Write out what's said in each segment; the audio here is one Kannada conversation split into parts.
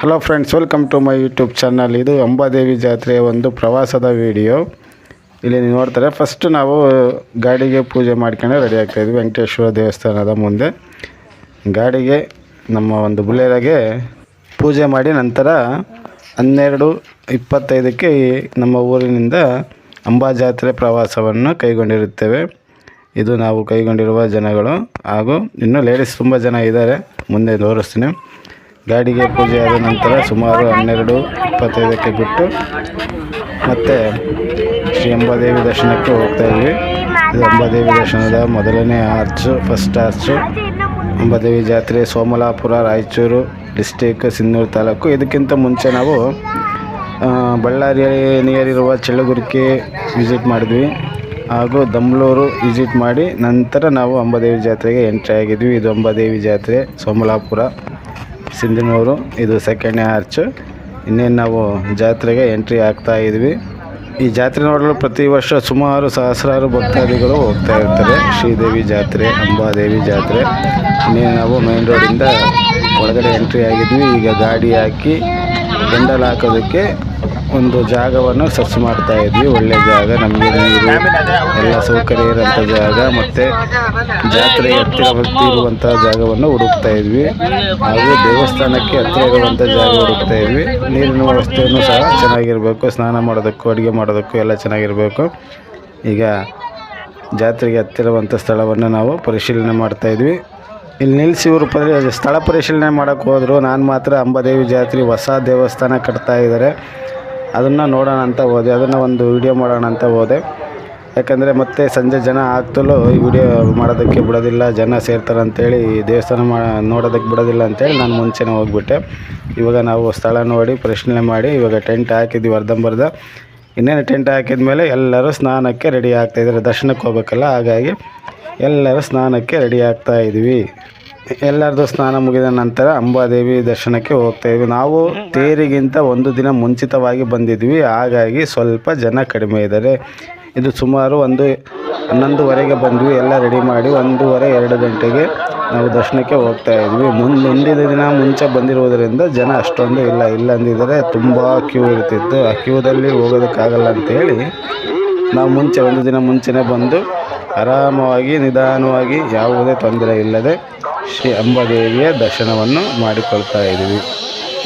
Hello friends welcome to my YouTube channel ಇದು ಅಂಬಾದೇವಿ ಜಾತ್ರೆಯ ಒಂದು ಪ್ರವಾಸದ ವಿಡಿಯೋ ಇಲ್ಲಿ ನೀವು ನೋಡ್ತಾರೆ ಫಸ್ಟ್ ನಾವು ಗಾಡಿಗೆ ಪೂಜೆ ಮಾಡ್ಕೊಂಡು ರೆಡಿ ಆಗ್ತಾಯಿದ್ವಿ ವೆಂಕಟೇಶ್ವರ ದೇವಸ್ಥಾನದ ಮುಂದೆ. ಗಾಡಿಗೆ ನಮ್ಮ ಒಂದು ಬುಲೆರಾಗೆ ಪೂಜೆ ಮಾಡಿ ನಂತರ ಹನ್ನೆರಡು ಇಪ್ಪತ್ತೈದಕ್ಕೆ ನಮ್ಮ ಊರಿನಿಂದ ಅಂಬಾ ಜಾತ್ರೆ ಪ್ರವಾಸವನ್ನು ಕೈಗೊಂಡಿರುತ್ತೇವೆ. ಇದು ನಾವು ಕೈಗೊಂಡಿರುವ ಜನಗಳು ಹಾಗೂ ಇನ್ನೂ ಲೇಡೀಸ್ ತುಂಬ ಜನ ಇದ್ದಾರೆ. ಮುಂದೆ ತೋರಿಸ್ತೀನಿ. ಗಾಡಿಗೆ ಪೂಜೆ ಆದ ನಂತರ ಸುಮಾರು ಹನ್ನೆರಡು ಇಪ್ಪತ್ತೈದಕ್ಕೆ ಬಿಟ್ಟು ಮತ್ತೆ ಶ್ರೀ ಅಂಬಾದೇವಿ ದರ್ಶನಕ್ಕೆ ಹೋಗ್ತಾ ಇದ್ವಿ. ಇದು ಅಂಬಾದೇವಿ ದರ್ಶನದ ಮೊದಲನೇ ಆರ್ಚು ಫಸ್ಟ್ ಆರ್ಚು ಅಂಬಾದೇವಿ ಜಾತ್ರೆ ಸೋಮಲಾಪುರ, ರಾಯಚೂರು ಡಿಸ್ಟಿಕ್ ಸಿಂಧೂರು ತಾಲೂಕು. ಇದಕ್ಕಿಂತ ಮುಂಚೆ ನಾವು ಬಳ್ಳಾರಿ ನಿಯರಿರುವ ಚಳ್ಳಗುರಿಕೆ ವಿಸಿಟ್ ಮಾಡಿದ್ವಿ. ಹಾಗೂ ದಮ್ಲೂರು ವಿಸಿಟ್ ಮಾಡಿ ನಂತರ ನಾವು ಅಂಬಾದೇವಿ ಜಾತ್ರೆಗೆ ಎಂಟ್ರಿ ಆಗಿದ್ವಿ. ಇದು ಅಂಬಾದೇವಿ ಜಾತ್ರೆ, ಸೋಮಲಾಪುರ. ಸಿಂಧನೂರು, ಇದು ಸೆಕೆಂಡ್ ಆರ್ಚ್. ಇನ್ನೇನು ನಾವು ಜಾತ್ರೆಗೆ ಎಂಟ್ರಿ ಆಗ್ತಾ ಇದ್ವಿ. ಈ ಜಾತ್ರೆ ನೋಡಲು ಪ್ರತಿ ವರ್ಷ ಸುಮಾರು ಸಹಸ್ರಾರು ಭಕ್ತಾದಿಗಳು ಹೋಗ್ತಾ ಇರ್ತಾರೆ. ಶ್ರೀದೇವಿ ಜಾತ್ರೆ, ಅಂಬಾದೇವಿ ಜಾತ್ರೆ. ಇನ್ನೇನು ನಾವು ಮೈನ್ ರೋಡಿಂದ ಒಳಗಡೆ ಎಂಟ್ರಿ ಆಗಿದ್ವಿ. ಈಗ ಗಾಡಿ ಹಾಕಿ ಗಂಡಲ್ ಹಾಕೋದಕ್ಕೆ ಒಂದು ಜಾಗವನ್ನು ಸರ್ಚ್ ಮಾಡ್ತಾ ಇದ್ವಿ. ಒಳ್ಳೆ ಜಾಗ. ನಮಗೆ ನೀರು, ಎಲ್ಲ ಸೌಕರ್ಯ ಇರೋಂಥ ಜಾಗ. ಮತ್ತು ಜಾತ್ರೆ ಹತ್ತಿರ ಇರುವಂಥ ಜಾಗವನ್ನು ಹುಡುಕ್ತಾ ಇದ್ವಿ. ಹಾಗೂ ದೇವಸ್ಥಾನಕ್ಕೆ ಹತ್ತಿರ ಇರುವಂಥ ಜಾಗ ಹುಡುಕ್ತಾ ಇದ್ವಿ. ನೀರಿನ ವ್ಯವಸ್ಥೆಯನ್ನು ಸಹ ಚೆನ್ನಾಗಿರಬೇಕು. ಸ್ನಾನ ಮಾಡೋದಕ್ಕೂ, ಅಡುಗೆ ಮಾಡೋದಕ್ಕೂ ಎಲ್ಲ ಚೆನ್ನಾಗಿರಬೇಕು. ಈಗ ಜಾತ್ರೆಗೆ ಹತ್ತಿರವಂಥ ಸ್ಥಳವನ್ನು ನಾವು ಪರಿಶೀಲನೆ ಮಾಡ್ತಾ ಇದ್ವಿ. ಇಲ್ಲಿ ನಿಲ್ಲಿಸಿ ಇವರು ಸ್ಥಳ ಪರಿಶೀಲನೆ ಮಾಡೋಕ್ಕೆ ಹೋದರು. ನಾನು ಮಾತ್ರ ಅಂಬಾದೇವಿ ಜಾತ್ರೆ ಹೊಸ ದೇವಸ್ಥಾನ ಕಟ್ತಾ ಇದ್ದಾರೆ ಅದನ್ನು ನೋಡೋಣ ಅಂತ ಹೋದೆ, ಅದನ್ನು ಒಂದು ವಿಡಿಯೋ ಮಾಡೋಣ ಅಂತ ಹೋದೆ. ಯಾಕಂದರೆ ಮತ್ತೆ ಸಂಜೆ ಜನ ಆಗ್ತಲೂ ಈ ವಿಡಿಯೋ ಮಾಡೋದಕ್ಕೆ ಬಿಡೋದಿಲ್ಲ, ಜನ ಸೇರ್ತಾರೆ ಅಂತೇಳಿ ದೇವಸ್ಥಾನ ಮಾ, ನೋಡೋದಕ್ಕೆ ಬಿಡೋದಿಲ್ಲ ಅಂತೇಳಿ ನಾನು ಮುಂಚೆನೇ ಹೋಗ್ಬಿಟ್ಟೆ. ಇವಾಗ ನಾವು ಸ್ಥಳ ನೋಡಿ, ಪ್ರಶ್ನೆ ಮಾಡಿ, ಇವಾಗ ಟೆಂಟ್ ಹಾಕಿದ್ವಿ ಅರ್ಧಂಬರ್ಧ ಇನ್ನೇನು ಟೆಂಟ್ ಹಾಕಿದ ಮೇಲೆ ಎಲ್ಲರೂ ಸ್ನಾನಕ್ಕೆ ರೆಡಿ ಆಗ್ತಾಯಿದ್ದಾರೆ ದರ್ಶನಕ್ಕೆ ಹೋಗ್ಬೇಕಲ್ಲ, ಹಾಗಾಗಿ ಎಲ್ಲರೂ ಸ್ನಾನಕ್ಕೆ ರೆಡಿ ಆಗ್ತಾ ಎಲ್ಲರದು ಸ್ನಾನ ಮುಗಿದ ನಂತರ ಅಂಬಾದೇವಿ ದರ್ಶನಕ್ಕೆ ಹೋಗ್ತಾ ಇದ್ವಿ. ನಾವು ತೇರಿಗಿಂತ ಒಂದು ದಿನ ಮುಂಚಿತವಾಗಿ ಬಂದಿದ್ವಿ. ಹಾಗಾಗಿ ಸ್ವಲ್ಪ ಜನ ಕಡಿಮೆ ಇದ್ದಾರೆ. ಇದು ಸುಮಾರು ಒಂದು ಹನ್ನೊಂದುವರೆಗೆ ಬಂದ್ವಿ. ಎಲ್ಲ ರೆಡಿ ಮಾಡಿ ಒಂದೂವರೆ, ಎರಡು ಗಂಟೆಗೆ ನಾವು ದರ್ಶನಕ್ಕೆ ಹೋಗ್ತಾ ಇದ್ವಿ. ಮುಂದೆ ಮುಂದಿನ ದಿನ ಮುಂಚೆ ಬಂದಿರುವುದರಿಂದ ಜನ ಅಷ್ಟೊಂದು ಇಲ್ಲ. ಇಲ್ಲ ಅಂದಿದ್ದಾರೆ ತುಂಬ ಕ್ಯೂ ಇರ್ತಿತ್ತು. ಆ ಕ್ಯೂದಲ್ಲಿ ಹೋಗೋದಕ್ಕಾಗಲ್ಲ ಅಂತೇಳಿ ನಾವು ಮುಂಚೆ, ಒಂದು ದಿನ ಮುಂಚೆನೇ ಬಂದು ಆರಾಮವಾಗಿ, ನಿಧಾನವಾಗಿ ಯಾವುದೇ ತೊಂದರೆ ಇಲ್ಲದೆ ಶ್ರೀ ಅಂಬಾದೇವಿಯ ದರ್ಶನವನ್ನು ಮಾಡಿಕೊಳ್ತಾ ಇದ್ದೀವಿ.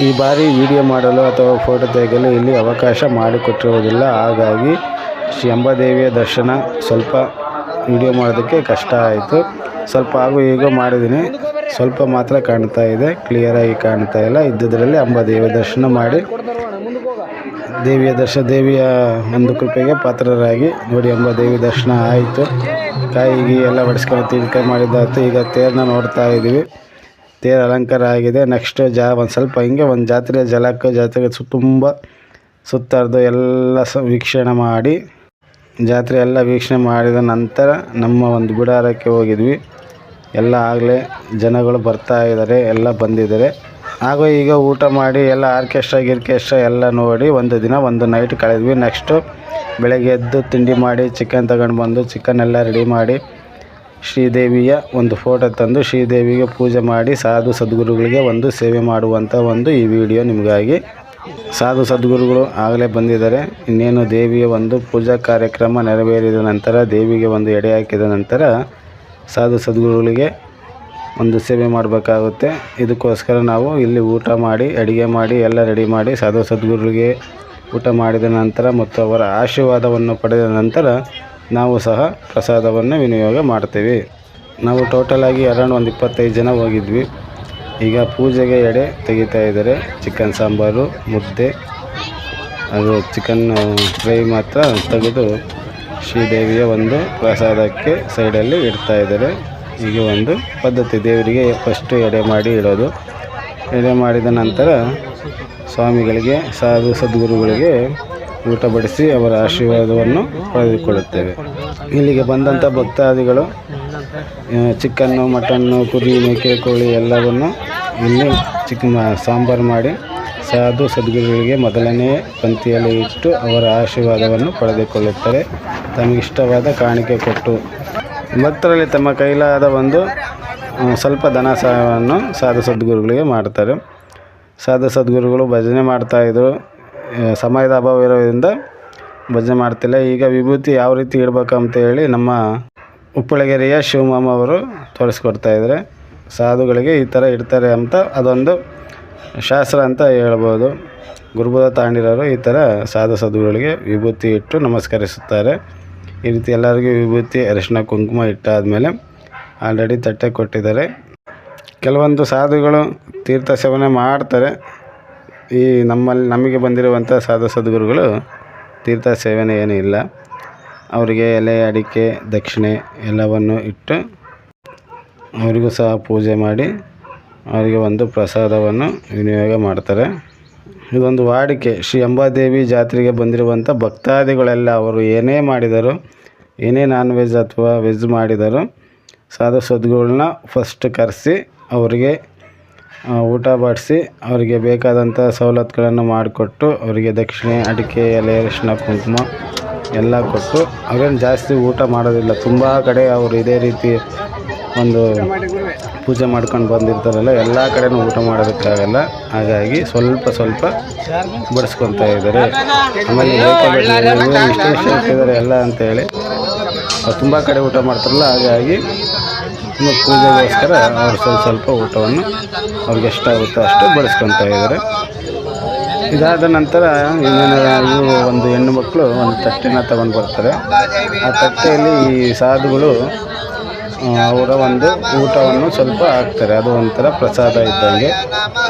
ಈ ಬಾರಿ ವಿಡಿಯೋ ಮಾಡಲು ಅಥವಾ ಫೋಟೋ ತೆಗೆಯಲು ಇಲ್ಲಿ ಅವಕಾಶ ಮಾಡಿಕೊಟ್ಟಿರುವುದಿಲ್ಲ. ಹಾಗಾಗಿ ಶ್ರೀ ಅಂಬಾದೇವಿಯ ದರ್ಶನ ಸ್ವಲ್ಪ ವಿಡಿಯೋ ಮಾಡೋದಕ್ಕೆ ಕಷ್ಟ ಆಯಿತು. ಸ್ವಲ್ಪ ಹಾಗೂ ಈಗ ಮಾಡಿದ್ದೀನಿ. ಸ್ವಲ್ಪ ಮಾತ್ರ ಕಾಣ್ತಾ ಇದೆ. ಕ್ಲಿಯರಾಗಿ ಕಾಣ್ತಾ ಇಲ್ಲ. ಇದ್ದುದರಲ್ಲಿ ಅಂಬಾದೇವಿಯ ದರ್ಶನ ಮಾಡಿ ದೇವಿಯ ದರ್ಶನ ದೇವಿಯ ಒಂದು ಕೃಪೆಗೆ ಪಾತ್ರರಾಗಿ ನೋಡಿ ಎಂಬ ದೇವಿ ದರ್ಶನ ಆಯಿತು. ಕಾಯಿಗೆ ಎಲ್ಲ ಬಡಿಸ್ಕೊಂಡು ತಿಳ್ಕೊಂಡು ಮಾಡಿದ್ದಾಯ್ತು ಈಗ ತೇರನ್ನ ನೋಡ್ತಾ ಇದ್ದೀವಿ. ತೇರು ಅಲಂಕಾರ ಆಗಿದೆ. ನೆಕ್ಸ್ಟ್ ಜಾ, ಒಂದು ಸ್ವಲ್ಪ ಹಿಂಗೆ ಒಂದು ಜಾತ್ರೆಯ ಜಲಕ್ಕೆ ಜಾತ್ರೆಗೆ ಸು ತುಂಬ ಸುತ್ತಾರ್ದು ಎಲ್ಲ ಸ ವೀಕ್ಷಣೆ ಮಾಡಿ, ಜಾತ್ರೆ ಎಲ್ಲ ವೀಕ್ಷಣೆ ಮಾಡಿದ ನಂತರ ನಮ್ಮ ಒಂದು ಬಿಡಾರಕ್ಕೆ ಹೋಗಿದ್ವಿ. ಎಲ್ಲ ಆಗಲೇ ಜನಗಳು ಬರ್ತಾ ಇದ್ದಾರೆ, ಎಲ್ಲ ಬಂದಿದ್ದಾರೆ. ಹಾಗೂ ಈಗ ಊಟ ಮಾಡಿ ಎಲ್ಲ ಆರ್ಕೆಸ್ಟ್ರಾ, ಗಿರ್ಕೆಸ್ಟ್ರಾ ಎಲ್ಲ ನೋಡಿ ಒಂದು ದಿನ, ಒಂದು ನೈಟ್ ಕಳೆದ್ವಿ. ನೆಕ್ಸ್ಟು ಬೆಳಗ್ಗೆ ಎದ್ದು ತಿಂಡಿ ಮಾಡಿ ಚಿಕನ್ ತಗೊಂಡು ಬಂದು ಚಿಕನ್ ಎಲ್ಲ ರೆಡಿ ಮಾಡಿ, ಶ್ರೀದೇವಿಯ ಒಂದು ಫೋಟೋ ತಂದು, ಶ್ರೀದೇವಿಗೆ ಪೂಜೆ ಮಾಡಿ, ಸಾಧು ಸದ್ಗುರುಗಳಿಗೆ ಒಂದು ಸೇವೆ ಮಾಡುವಂಥ ಒಂದು ಈ ವಿಡಿಯೋ ನಿಮಗಾಗಿ. ಸಾಧು ಸದ್ಗುರುಗಳು ಆಗಲೇ ಬಂದಿದ್ದಾರೆ. ಇನ್ನೇನು ದೇವಿಯ ಒಂದು ಪೂಜಾ ಕಾರ್ಯಕ್ರಮ ನೆರವೇರಿದ ನಂತರ, ದೇವಿಗೆ ಒಂದು ಎಡೆ ಹಾಕಿದ ನಂತರ, ಸಾಧು ಸದ್ಗುರುಗಳಿಗೆ ಒಂದು ಸೇವೆ ಮಾಡಬೇಕಾಗುತ್ತೆ. ಇದಕ್ಕೋಸ್ಕರ ನಾವು ಇಲ್ಲಿ ಊಟ ಮಾಡಿ, ಅಡುಗೆ ಮಾಡಿ, ಎಲ್ಲ ರೆಡಿ ಮಾಡಿ, ಸಾಧು ಸದ್ಗುರುಗಳಿಗೆ ಊಟ ಮಾಡಿದ ನಂತರ ಮತ್ತು ಅವರ ಆಶೀರ್ವಾದವನ್ನು ಪಡೆದ ನಂತರ ನಾವು ಸಹ ಪ್ರಸಾದವನ್ನು ವಿನಿಯೋಗ ಮಾಡ್ತೀವಿ. ನಾವು ಟೋಟಲಾಗಿ ಅರೌಂಡ್ ಒಂದು ಇಪ್ಪತ್ತೈದು ಜನ ಹೋಗಿದ್ವಿ. ಈಗ ಪೂಜೆಗೆ ಎಡೆ ತೆಗಿತಾ ಇದ್ದಾರೆ. ಚಿಕನ್ ಸಾಂಬಾರು, ಮುದ್ದೆ, ಅದು ಚಿಕನ್ ಫ್ರೈ ಮಾತ್ರ ತೆಗೆದು ಶ್ರೀದೇವಿಯ ಒಂದು ಪ್ರಸಾದಕ್ಕೆ ಸೈಡಲ್ಲಿ ಇಡ್ತಾ ಇದ್ದಾರೆ. ಈಗ ಒಂದು ಪದ್ಧತಿ ದೇವರಿಗೆ ಫಸ್ಟು ಎಡೆ ಮಾಡಿ ಇಡೋದು. ಎಡೆ ಮಾಡಿದ ನಂತರ ಸ್ವಾಮಿಗಳಿಗೆ, ಸಾಧು ಸದ್ಗುರುಗಳಿಗೆ ಊಟ ಬಡಿಸಿ ಅವರ ಆಶೀರ್ವಾದವನ್ನು ಪಡೆದುಕೊಳ್ಳುತ್ತೇವೆ. ಇಲ್ಲಿಗೆ ಬಂದಂಥ ಭಕ್ತಾದಿಗಳು ಚಿಕನ್ನು ಮಟನ್ನು ಕುರಿ ಮೇಕೆ ಕೋಳಿ ಎಲ್ಲವನ್ನು ಇಲ್ಲಿ ಚಿಕನ್ ಸಾಂಬಾರು ಮಾಡಿ ಸಾಧು ಸದ್ಗುರುಗಳಿಗೆ ಮೊದಲನೇ ಪಂಕ್ತಿಯಲ್ಲಿ ಇಟ್ಟು ಅವರ ಆಶೀರ್ವಾದವನ್ನು ಪಡೆದುಕೊಳ್ಳುತ್ತಾರೆ. ತಮಗಿಷ್ಟವಾದ ಕಾಣಿಕೆ ಕೊಟ್ಟು ಭಕ್ತರಲ್ಲಿ ತಮ್ಮ ಕೈಲಾದ ಒಂದು ಸ್ವಲ್ಪ ಧನ ಸಹಾಯವನ್ನು ಸಾಧು ಸದ್ಗುರುಗಳಿಗೆ ಮಾಡ್ತಾರೆ. ಸಾಧು ಸದ್ಗುರುಗಳು ಭಜನೆ ಮಾಡ್ತಾಯಿದ್ರು ಸಮಯದ ಅಭಾವ ಇರೋದ್ರಿಂದ ಭಜನೆ ಮಾಡ್ತಿಲ್ಲ. ಈಗ ವಿಭೂತಿ ಯಾವ ರೀತಿ ಇಡಬೇಕಂತ ಹೇಳಿ ನಮ್ಮ ಉಪ್ಪಳಗೆರೆಯ ಶಿವಮಾಮ ಅವರು ತೋರಿಸ್ಕೊಡ್ತಾ ಇದ್ದಾರೆ. ಸಾಧುಗಳಿಗೆ ಈ ಥರ ಇಡ್ತಾರೆ ಅಂತ ಅದೊಂದು ಶಾಸ್ತ್ರ ಅಂತ ಹೇಳ್ಬೋದು. ಗುರುಬುದ ತಾಂಡಿರೋರು ಈ ಥರ ಸಾಧು ಸದ್ಗುರುಗಳಿಗೆ ವಿಭೂತಿ ಇಟ್ಟು ನಮಸ್ಕರಿಸುತ್ತಾರೆ. ಈ ರೀತಿ ಎಲ್ಲರಿಗೂ ವಿಭೂತಿ, ಅರಿಶಿನ, ಕುಂಕುಮ ಇಟ್ಟಾದಮೇಲೆ ಆಲ್ರೆಡಿ ತಟ್ಟೆ ಕೊಟ್ಟಿದ್ದಾರೆ. ಕೆಲವೊಂದು ಸಾಧುಗಳು ತೀರ್ಥ ಸೇವನೆ ಮಾಡ್ತಾರೆ. ಈ ನಮ್ಮಲ್ಲಿ ನಮಗೆ ಬಂದಿರುವಂಥ ಸಾಧು ಸದ್ಗುರುಗಳು ತೀರ್ಥ ಸೇವನೆ ಏನೂ ಇಲ್ಲ. ಅವರಿಗೆ ಎಲೆ, ಅಡಿಕೆ, ದಕ್ಷಿಣೆ ಎಲ್ಲವನ್ನು ಇಟ್ಟು ಅವರಿಗೂ ಸಹ ಪೂಜೆ ಮಾಡಿ ಅವರಿಗೆ ಒಂದು ಪ್ರಸಾದವನ್ನು ವಿನಿಯೋಗ ಮಾಡ್ತಾರೆ. ಇದೊಂದು ವಾಡಿಕೆ. ಶ್ರೀ ಅಂಬಾದೇವಿ ಜಾತ್ರೆಗೆ ಬಂದಿರುವಂಥ ಭಕ್ತಾದಿಗಳೆಲ್ಲ ಅವರು ಏನೇ ಮಾಡಿದರು, ಏನೇ ನಾನ್ ವೆಜ್ ಅಥವಾ ವೆಜ್ ಮಾಡಿದರು ಸಾಧು ಸದ್ಗಳನ್ನ ಫಸ್ಟ್ ಕರೆಸಿ, ಅವರಿಗೆ ಊಟ ಬಡಿಸಿ, ಅವರಿಗೆ ಬೇಕಾದಂಥ ಸವಲತ್ತುಗಳನ್ನು ಮಾಡಿಕೊಟ್ಟು, ಅವರಿಗೆ ದಕ್ಷಿಣೆ, ಅಡಿಕೆ, ಎಲೆ ಅರಿಶಿನ ಕುಂಕುಮ ಎಲ್ಲ ಕೊಟ್ಟು ಅವೇನು ಜಾಸ್ತಿ ಊಟ ಮಾಡೋದಿಲ್ಲ. ತುಂಬ ಕಡೆ ಅವರು ಇದೇ ರೀತಿ ಒಂದು ಪೂಜೆ ಮಾಡ್ಕೊಂಡು ಬಂದಿರ್ತಾರಲ್ಲ, ಎಲ್ಲ ಕಡೆನೂ ಊಟ ಮಾಡೋದಕ್ಕಾಗಲ್ಲ. ಹಾಗಾಗಿ ಸ್ವಲ್ಪ ಸ್ವಲ್ಪ ಬಡಿಸ್ಕೊತಾ ಇದ್ದಾರೆ. ಆಮೇಲೆ ಇಷ್ಟೇ ಇಷ್ಟ ಎಲ್ಲ ಅಂತೇಳಿ ತುಂಬ ಕಡೆ ಊಟ ಮಾಡ್ತಾರಲ್ಲ, ಹಾಗಾಗಿ ಇನ್ನು ಪೂಜೆಗೋಸ್ಕರ ಅವ್ರು ಸ್ವಲ್ಪ ಸ್ವಲ್ಪ ಊಟವನ್ನು ಅವ್ರಿಗೆ ಎಷ್ಟಾಗುತ್ತೋ ಅಷ್ಟು ಬಡಿಸ್ಕೊತಾ ಇದ್ದಾರೆ. ಇದಾದ ನಂತರ ಇವರು ಒಂದು ಹೆಣ್ಣು ಮಕ್ಕಳು ಒಂದು ತಟ್ಟೆನ ತಗೊಂಡು ಬರ್ತಾರೆ. ಆ ತಟ್ಟೆಯಲ್ಲಿ ಈ ಸಾಧುಗಳು ಅವರ ಒಂದು ಊಟವನ್ನು ಸ್ವಲ್ಪ ಹಾಕ್ತಾರೆ. ಅದು ಒಂಥರ ಪ್ರಸಾದ ಇದ್ದಂಗೆ.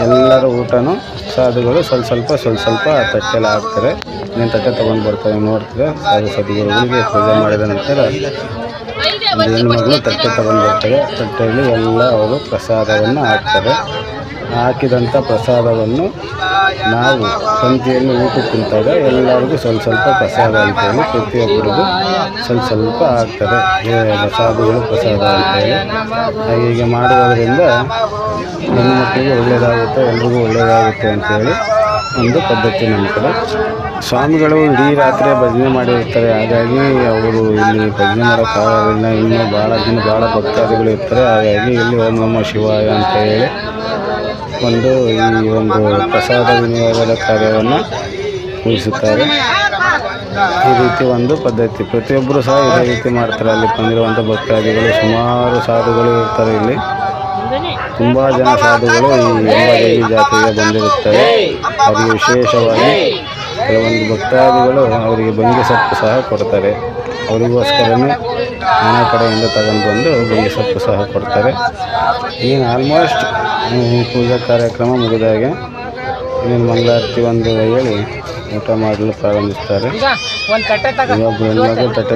ಎಲ್ಲರ ಊಟನೂ ಸಾಧುಗಳು ಸ್ವಲ್ಪ ಸ್ವಲ್ಪ ಸ್ವಲ್ಪ ಸ್ವಲ್ಪ ಆ ತಟ್ಟೆಲ್ಲ ಹಾಕ್ತಾರೆ. ಇನ್ನೇನು ತಟ್ಟೆ ತೊಗೊಂಡು ಬರ್ತಾರೆ ನೋಡ್ತಾರೆ? ಸಾಧು ಸದ್ಗುರುಗಳಿಗೆ ಪೂಜೆ ಮಾಡಿದ ನಂತರ ಹೆಣ್ಣು ಹೆಣ್ಮಗಳು ತಟ್ಟೆ ತೊಗೊಂಡು ಬರ್ತಾರೆ. ತಟ್ಟೆಯಲ್ಲಿ ಎಲ್ಲ ಅವರು ಪ್ರಸಾದವನ್ನು ಹಾಕ್ತಾರೆ. ಹಾಕಿದಂಥ ಪ್ರಸಾದವನ್ನು ನಾವು ಪಂಕ್ತಿಯಲ್ಲಿ ಊಟಕ್ಕೆ ಕುಂತಾಗ ಎಲ್ಲರಿಗೂ ಸ್ವಲ್ಪ ಸ್ವಲ್ಪ ಪ್ರಸಾದ ಅಂತೇಳಿ ಪ್ರತಿಯೊಬ್ಬರಿಗೂ ಸ್ವಲ್ಪ ಸ್ವಲ್ಪ ಆಗ್ತದೆ. ಪ್ರಸಾದಗಳು ಪ್ರಸಾದ ಅಂತೇಳಿ ಹಾಗೆ ಮಾಡುವುದರಿಂದ ಹೆಣ್ಮಕ್ಳಿಗೆ ಒಳ್ಳೆಯದಾಗುತ್ತೆ, ಎಲ್ರಿಗೂ ಒಳ್ಳೆಯದಾಗುತ್ತೆ ಅಂತೇಳಿ ಒಂದು ಪದ್ಧತಿ ನಮ್ಮ ಕಡೆ ಸ್ವಾಮಿಗಳು ಇಡೀ ರಾತ್ರಿ ಭಜನೆ ಮಾಡಿರ್ತಾರೆ. ಹಾಗಾಗಿ ಅವರು ಇಲ್ಲಿ ಭಜನೆ ಮಾಡೋಕ್ಕಾಗೋದಿಲ್ಲ ಇನ್ನೂ ಭಾಳ ದಿನ ಭಾಳ ಭಕ್ತಾದಿಗಳು ಇರ್ತಾರೆ. ಹಾಗಾಗಿ ಇಲ್ಲಿ ಓಂ ನಮ ಶಿವಾಯ ಅಂತ ಹೇಳಿ ಒಂದು ಈ ಒಂದು ಪ್ರಸಾದ ವಿನಿಯೋಗದ ಕಾರ್ಯವನ್ನು ಮುಗಿಸುತ್ತಾರೆ ಈ ರೀತಿ ಒಂದು ಪದ್ಧತಿ. ಪ್ರತಿಯೊಬ್ಬರು ಸಹ ಇದೇ ರೀತಿ ಮಾಡ್ತಾರೆ. ಅಲ್ಲಿ ಬಂದಿರುವಂಥ ಭಕ್ತಾದಿಗಳು ಸುಮಾರು ಸಾಧುಗಳು ಇರ್ತಾರೆ ಇಲ್ಲಿ. ತುಂಬ ಜನ ಸಾಧುಗಳು ಈ ಎಂಬದೇವಿ ಜಾತ್ರೆಗೆ ಬಂದಿರುತ್ತಾರೆ. ಅವರಿಗೆ ವಿಶೇಷವಾಗಿ ಕೆಲವೊಂದು ಭಕ್ತಾದಿಗಳು ಅವರಿಗೆ ಬಂಗಿ ಸಹ ಕೊಡ್ತಾರೆ. ಅವರಿಗೋಸ್ಕರನೇ ನಾನಾ ಕಡೆಯಿಂದ ತಗೊಂಡು ಬಂದು ಗುಂಡಿ ಸೊಪ್ಪು ಸಹ ಕೊಡ್ತಾರೆ. ಏನು ಆಲ್ಮೋಸ್ಟ್ ಪೂಜಾ ಕಾರ್ಯಕ್ರಮ ಮುಗಿದಾಗೆ ಇನ್ನೇನು ಮಂಗಳಾರತಿ ಒಂದು ಹೇಳಿ ಊಟ ಮಾಡಲು ಪ್ರಾರಂಭಿಸ್ತಾರೆ. ಇವಾಗ ತಟ್ಟೆ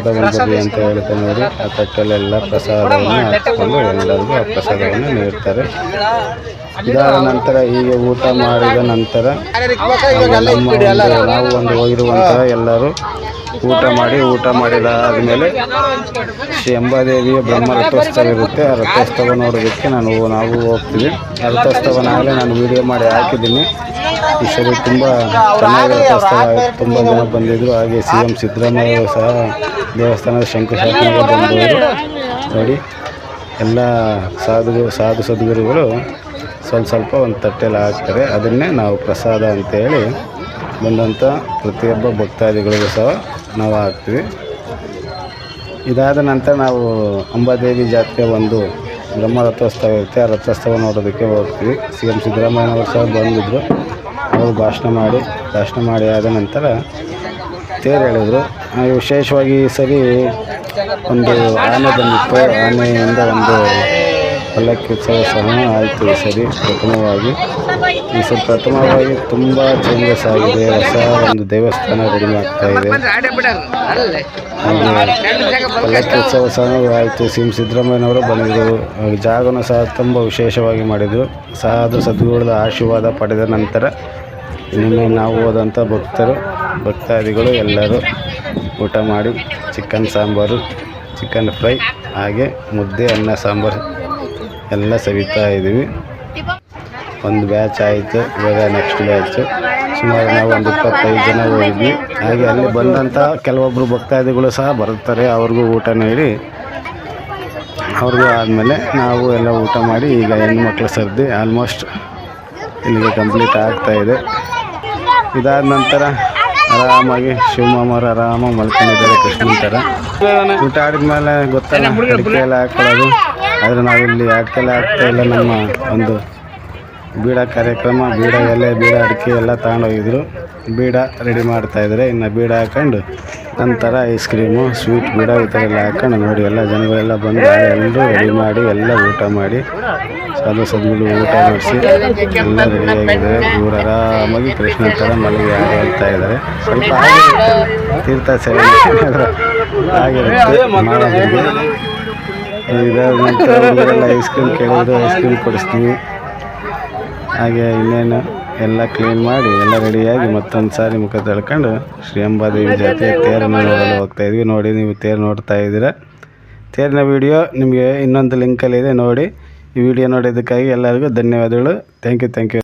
ತಗೊಂಡು ಅಂತ ಹೇಳ್ತಾರೆ ನೋಡಿ ಆ ತಟ್ಟೆಲೆಲ್ಲ ಪ್ರಸಾದವನ್ನು ಹಾಕಿಕೊಂಡು ಎಲ್ಲರಿಗೂ ಆ ಪ್ರಸಾದವನ್ನು ನೀಡ್ತಾರೆ. ಇದಾದ ನಂತರ ಹೀಗೆ ಊಟ ಮಾಡಿದ ನಂತರ ನಾವು ಒಂದು ಹೋಗಿರುವಂತಹ ಎಲ್ಲರೂ ಊಟ ಮಾಡಿ ಊಟ ಮಾಡಿದ ಆದಮೇಲೆ ಶ್ರೀ ಅಂಬಾದೇವಿಯ ಬ್ರಹ್ಮ ರಥೋತ್ಸವ ಇರುತ್ತೆ. ಆ ರಥೋತ್ಸವ ನೋಡೋದಕ್ಕೆ ನಾನು ನಾವು ಹೋಗ್ತೀವಿ. ರಥೋತ್ಸವನಾಗಲೇ ನಾನು ವಿಡಿಯೋ ಮಾಡಿ ಹಾಕಿದ್ದೀನಿ. ಈ ಸರಿ ತುಂಬ ಚೆನ್ನಾಗಿ ರಥೋತ್ಸವ ತುಂಬ ಜನ ಬಂದಿದ್ದರು ಹಾಗೆ ಸಿ ಎಂ ಸಿದ್ದರಾಮಯ್ಯ ಸಹ ದೇವಸ್ಥಾನದ ಶಂಕುಸ್ಥಾಪನೆಗೆ ಬಂದಿದ್ದರು ನೋಡಿ, ಎಲ್ಲ ಸಾಧು ಸಾಧು ಸದ್ಗುರುಗಳು ಸ್ವಲ್ಪ ಸ್ವಲ್ಪ ಒಂದು ತಟ್ಟೆಯಲ್ಲಿ ಹಾಕ್ತಾರೆ. ಅದನ್ನೇ ನಾವು ಪ್ರಸಾದ ಅಂತೇಳಿ ಬಂದಂಥ ಪ್ರತಿಯೊಬ್ಬ ಭಕ್ತಾದಿಗಳಿಗೂ ಸಹ ನಾವು ಹಾಕ್ತೀವಿ. ಇದಾದ ನಂತರ ನಾವು ಅಂಬಾದೇವಿ ಜಾತ್ರೆ ಒಂದು ಬ್ರಹ್ಮ ರಥೋತ್ಸವ ಇರುತ್ತೆ. ಆ ರಥೋತ್ಸವ ನೋಡೋದಕ್ಕೆ ಹೋಗ್ತೀವಿ. ಸಿ ಎಂ ಸಿದ್ದರಾಮಯ್ಯನವರು ಸಹ ಬಂದಿದ್ದರು ಅವರು ಭಾಷಣ ಮಾಡಿ ಭಾಷಣ ಮಾಡಿ ಆದ ನಂತರ ತೇರು ಹೇಳಿದರು ವಿಶೇಷವಾಗಿ ಈ ಸರಿ ಒಂದು ಆನೆ ಬಂದಿತ್ತು. ಆನೆಯಿಂದ ಒಂದು ಪಲ್ಲಕ್ಕಿ ಉತ್ಸವ ಸಹ ಆಯಿತು ಈ ಸರಿ ಪ್ರಥಮವಾಗಿ. ಈ ಸರಿ ಪ್ರಥಮವಾಗಿ ತುಂಬ ಚೇಂಜಸ್ ಆಗಿದೆ. ಹೊಸ ಒಂದು ದೇವಸ್ಥಾನ ರೆಡಿ ಆಗ್ತಾ ಇದೆ. ಹಾಗೆ ಪಲ್ಲಕ್ಕಿ ಉತ್ಸವ ಸಹ ಆಯಿತು. ಸಿ ಎಂ ಸಿದ್ದರಾಮಯ್ಯನವರು ಬಂದಿದ್ದರು. ಜಾಗನ ಸಹ ತುಂಬ ವಿಶೇಷವಾಗಿ ಮಾಡಿದರು. ಅದು ಸದ್ಗುರುಗಳ ಆಶೀರ್ವಾದ ಪಡೆದ ನಂತರ ನಿನ್ನೆ ನಾವು ಹೋದಂಥ ಭಕ್ತರು, ಭಕ್ತಾದಿಗಳು ಎಲ್ಲರೂ ಊಟ ಮಾಡಿ ಚಿಕನ್ ಸಾಂಬಾರು, ಚಿಕನ್ ಫ್ರೈ, ಹಾಗೆ ಮುದ್ದೆ, ಅನ್ನ, ಸಾಂಬಾರು. ಎಲ್ಲ ಸವಿತಾ ಇದ್ದೀವಿ. ಒಂದು ಬ್ಯಾಚ್ ಆಯಿತು, ಇವಾಗ ನೆಕ್ಸ್ಟ್ ಬ್ಯಾಚು ಸುಮಾರು ನಾವು ಒಂದು ಇಪ್ಪತ್ತೈದು ಜನ ಹೋಗಿದ್ವಿ. ಹಾಗೆ ಅಲ್ಲಿ ಬಂದಂಥ ಕೆಲವೊಬ್ಬರು ಭಕ್ತಾದಿಗಳು ಸಹ ಬರುತ್ತಾರೆ, ಅವ್ರಿಗೂ ಊಟ ನೀಡಿ. ಅವ್ರಿಗೂ ಆದಮೇಲೆ ನಾವು ಎಲ್ಲ ಊಟ ಮಾಡಿ ಈಗ ಹೆಣ್ಮಕ್ಳು ಸರ್ದಿ ಆಲ್ಮೋಸ್ಟ್ ಇಲ್ಲಿಗೆ ಕಂಪ್ಲೀಟ್ ಆಗ್ತಾಯಿದೆ ಇದೆ. ಇದಾದ ನಂತರ ಆರಾಮಾಗಿ ಶಿವಮಾಮರು ಆರಾಮಾಗಿ ಮಲ್ಕೊಂಡಿದ್ದಾರೆ ಕೃಷ್ಣನ್ ಥರ ಊಟ ಆಡಿದ್ಮೇಲೆ ಗೊತ್ತಲ್ಲ, ಅಡಿಕೆ ಎಲ್ಲ ಹಾಕೊಳ್ಳೋದು. ಆದರೆ ನಾವಿಲ್ಲಿ ಇಲ್ಲಿ ಎಲ್ಲ ಆಗ್ತಾ ಇಲ್ಲ ನಮ್ಮ ಒಂದು ಬೀಡ ಕಾರ್ಯಕ್ರಮ, ಬೀಡ ಎಲೆ, ಬೀಡ ಅಡಿಕೆ ಎಲ್ಲ ತಗೊಂಡೋಗಿದ್ರು. ಬೀಡ ರೆಡಿ ಮಾಡ್ತಾ ಇದ್ದಾರೆ. ಇನ್ನು ಬೀಡ ಹಾಕೊಂಡು ನಂತರ ಐಸ್ ಕ್ರೀಮು ಸ್ವೀಟ್ ಬೀಡ ಈ ಥರ ಎಲ್ಲ ಹಾಕೊಂಡು ನೋಡಿ ಎಲ್ಲ ಜನಗಳೆಲ್ಲ ಬಂದು ಎಲ್ಲರೂ ರೆಡಿ ಮಾಡಿ ಎಲ್ಲ ಊಟ ಮಾಡಿ ಸಾಧು ಸದ್ಗುಳು ಊಟ ಮಾಡಿಸಿ ಎಲ್ಲ ರೆಡಿಯಾಗಿದ್ದಾರೆ ಇವರು ಆರಾಮಾಗಿ ಕೃಷ್ಣ ಥರ ಮಲಗಿ ಹೇಳ್ತಾ ಇದ್ದಾರೆ. ಸ್ವಲ್ಪ ತೀರ್ಥ ಸೇವೆ ಆಗಿರುತ್ತೆ ಐಸ್ ಕ್ರೀಮ್ ಕೇಳಿದ್ರು ಐಸ್ ಕ್ರೀಮ್ ಕೊಡಿಸ್ತೀವಿ ಹಾಗೆ ಇನ್ನೇನು ಎಲ್ಲ ಕ್ಲೀನ್ ಮಾಡಿ ಎಲ್ಲ ರೆಡಿಯಾಗಿ ಮತ್ತೊಂದು ಸಾರಿ ಮುಖ ತಳ್ಕೊಂಡು ಶ್ರೀ ಅಂಬಾದೇವಿ ಜಾತ್ರೆ ತೇರನ್ನು ನೋಡಲು ಹೋಗ್ತಾ ಇದ್ವಿ. ನೋಡಿ ನೀವು ತೇರು ನೋಡ್ತಾ ಇದ್ದೀರಾ. ತೇರಿನ ವಿಡಿಯೋ ನಿಮಗೆ ಇನ್ನೊಂದು ಲಿಂಕಲ್ಲಿದೆ ನೋಡಿ. ಈ ವಿಡಿಯೋ ನೋಡಿದ್ದಕ್ಕಾಗಿ ಎಲ್ಲರಿಗೂ ಧನ್ಯವಾದಗಳು. Thank you thank you